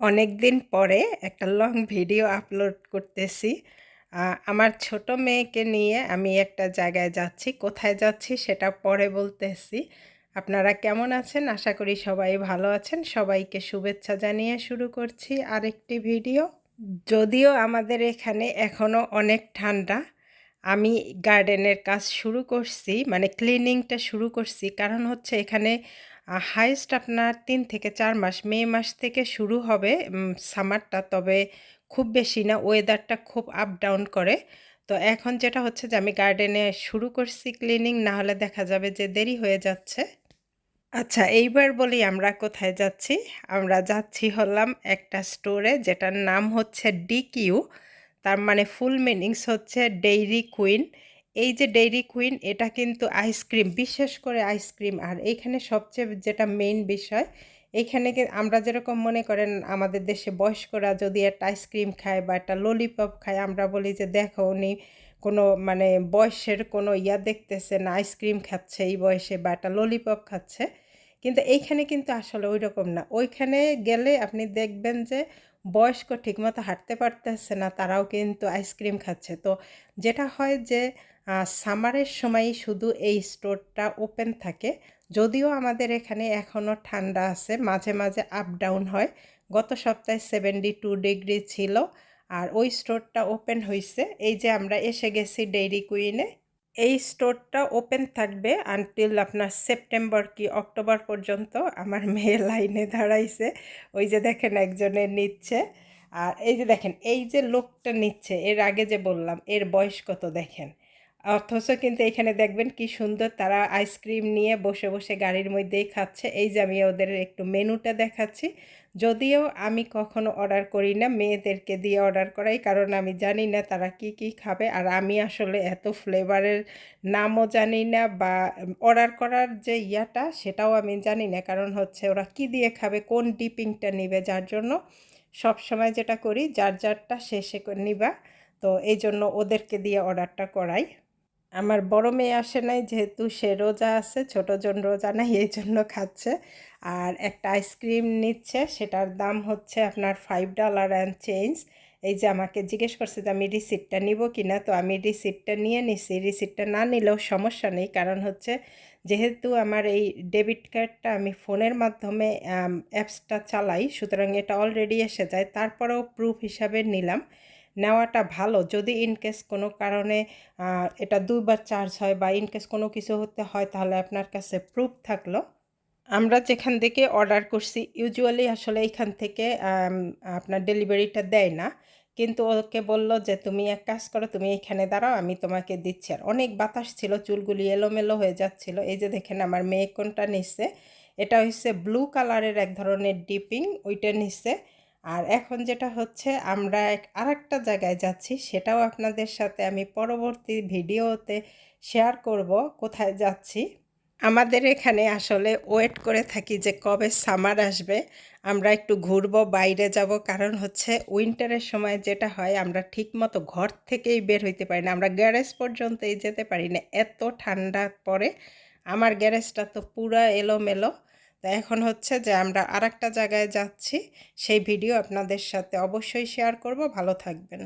অনেক দিন পরে একটা লং ভিডিও আপলোড করতেছি। আমার ছোট মেয়েকে নিয়ে আমি একটা জায়গায় যাচ্ছি, কোথায় যাচ্ছি সেটা পরে বলতেছি। আপনারা কেমন আছেন? আশা করি সবাই ভালো আছেন। সবাইকে শুভেচ্ছা জানিয়ে শুরু করছি আরেকটি ভিডিও যদিও আমাদের এখানে এখনও অনেক ঠান্ডা, আমি গার্ডেনের কাজ শুরু করছি মানে ক্লিনিংটা শুরু করছি। কারণ হচ্ছে এখানে হাইস্ট আপনার তিন থেকে চার মাস, মে মাস থেকে শুরু হবে সামারটা তবে খুব বেশি না ওয়েদারটা খুব আপ ডাউন করে। তো এখন যেটা হচ্ছে যে, আমি গার্ডেনে শুরু করছি ক্লিনিং না হলে দেখা যাবে যে, দেরি হয়ে যাচ্ছে। আচ্ছা এইবার বলি আমরা কোথায় যাচ্ছি। আমরা যাচ্ছি হলাম একটা স্টোরে যেটার নাম হচ্ছে ডিকিউ তার মানে ফুল মিনিংস হচ্ছে ডেইরি কুইন এই যে ডেইরি কুইন এটা কিন্তু আইসক্রিম বিশেষ করে আইসক্রিম আর এইখানে সবচেয়ে যেটা মেইন বিষয়, এইখানে আমরা যেরকম মনে করেন আমাদের দেশে বয়স্করা যদি একটা আইসক্রিম খায় বা একটা ললিপপ খায়, আমরা বলি যে দেখো উনি কোনো মানে বয়সের কোনো ইয়া দেখতেছে না আইসক্রিম খাচ্ছে এই বয়সে বা একটা ললিপপ খাচ্ছে। কিন্তু এইখানে কিন্তু আসলে ওই রকম না। ওইখানে গেলে আপনি দেখবেন যে বয়স্ক ঠিকমতো হাঁটতে পারতেছে না, তারাও কিন্তু আইসক্রিম খাচ্ছে। তো যেটা হয় যে সামারের সময় শুধু এই স্টোরটা ওপেন থাকে। যদিও আমাদের এখানে এখনও ঠান্ডা আছে, মাঝে মাঝে আপ ডাউন হয়। গত সপ্তাহে সেভেন্টি টু ডিগ্রি ছিল আর ওই স্টোরটা ওপেন হয়েছে এই যে আমরা এসে গেছি ডেইরি কুইনে, এই স্টোরটা ওপেন থাকবে আনটিল আপনার সেপ্টেম্বর কি অক্টোবর পর্যন্ত আমার মেয়ে লাইনে দাঁড়াইছে। ওই যে দেখেন একজনে নিচ্ছে আর এই যে দেখেন, এই যে লোকটা নিচ্ছে, এর আগে যে বললাম, এর বয়স কত দেখেন? অথচ কিন্তু এখানে দেখবেন কি সুন্দর তারা আইসক্রিম নিয়ে বসে বসে গাড়ির মধ্যেই খাচ্ছে। এই যে আমি ওদের একটু মেনুটা দেখাচ্ছি। যদিও আমি কখনো অর্ডার করি না, মেয়েদেরকে দিয়ে অর্ডার করাই, কারণ আমি জানি না তারা কি কি খাবে। আর আমি আসলে এত ফ্লেভারের নামও জানি না বা অর্ডার করার যে ইয়াটা সেটাও আমি জানি না। কারণ হচ্ছে ওরা কি দিয়ে খাবে, কোন ডিপিংটা নিবে, যার জন্য সব সময় যেটা করি, যার যারটা শেষে নিবা। তো এই জন্য ওদেরকে দিয়ে অর্ডারটা করাই। আমার বড় মেয়ে আসে নাই, যেহেতু সে রোজা আছে, ছোটো জন রোজা নাই, এই জন্য খাচ্ছে। আর একটা আইসক্রিম নিচ্ছে, সেটার দাম হচ্ছে আপনার ফাইভ ডলার অ্যান্ড চেঞ্জ এই যে আমাকে জিজ্ঞেস করছে যে, আমি রিসিপ্টটা নিব কি না? তো আমি রিসিপ্টটা নিয়ে নিছি। রিসিপ্টটা না নিলেও সমস্যা নেই, কারণ হচ্ছে যেহেতু আমার এই ডেবিট কার্ডটা আমি ফোনের মাধ্যমে অ্যাপসটা চালাই, সুতরাং এটা অলরেডি এসে যায়। তারপরেও প্রুফ হিসাবে নিলাম। নেওয়াটা ভালো। যদি ইনকেস কোনো কারণে এটা দুইবার চার্জ হয় বা ইনকেস কোনো কিছু হতে হয়, তাহলে আপনার কাছে প্রুফ থাকল। আমরা যেখান থেকে অর্ডার করছি ইউজুয়ালি আসলে এইখান থেকে আপনার ডেলিভারিটা দেয় না। কিন্তু ওকে বলল যে, তুমি এক কাজ করো, তুমি এখানে দাঁড়াও, আমি তোমাকে দিচ্ছি। আর অনেক বাতাস ছিল, চুলগুলি এলোমেলো হয়ে যাচ্ছিল। এই যে দেখেন আমার মেয়ে কোনটা নিচ্ছে এটা হচ্ছে ব্লু কালারের এক ধরনের ডিপিং ওইটা নিচ্ছে আর এখন যেটা হচ্ছে, আমরা এক আরেকটা জায়গায় যাচ্ছি, সেটাও আপনাদের সাথে আমি পরবর্তী ভিডিওতে শেয়ার করব, কোথায় যাচ্ছি। আমাদের এখানে আসলে ওয়েট করে থাকি যে কবে সামার আসবে, আমরা একটু ঘুরবো, বাইরে যাব, কারণ হচ্ছে উইন্টারের সময় যেটা হয়, আমরা ঠিক মতো ঘর থেকেই বের হইতে পারি না, আমরা গ্যারেজ পর্যন্তই যেতে পারি না, এত ঠান্ডা পরে। আমার গ্যারেজটা তো পুরো এলোমেলো তো এখন হচ্ছে যে আমরা আর জায়গায় যাচ্ছি। সেই ভিডিও আপনাদের সাথে অবশ্যই শেয়ার করব। ভালো থাকবেন।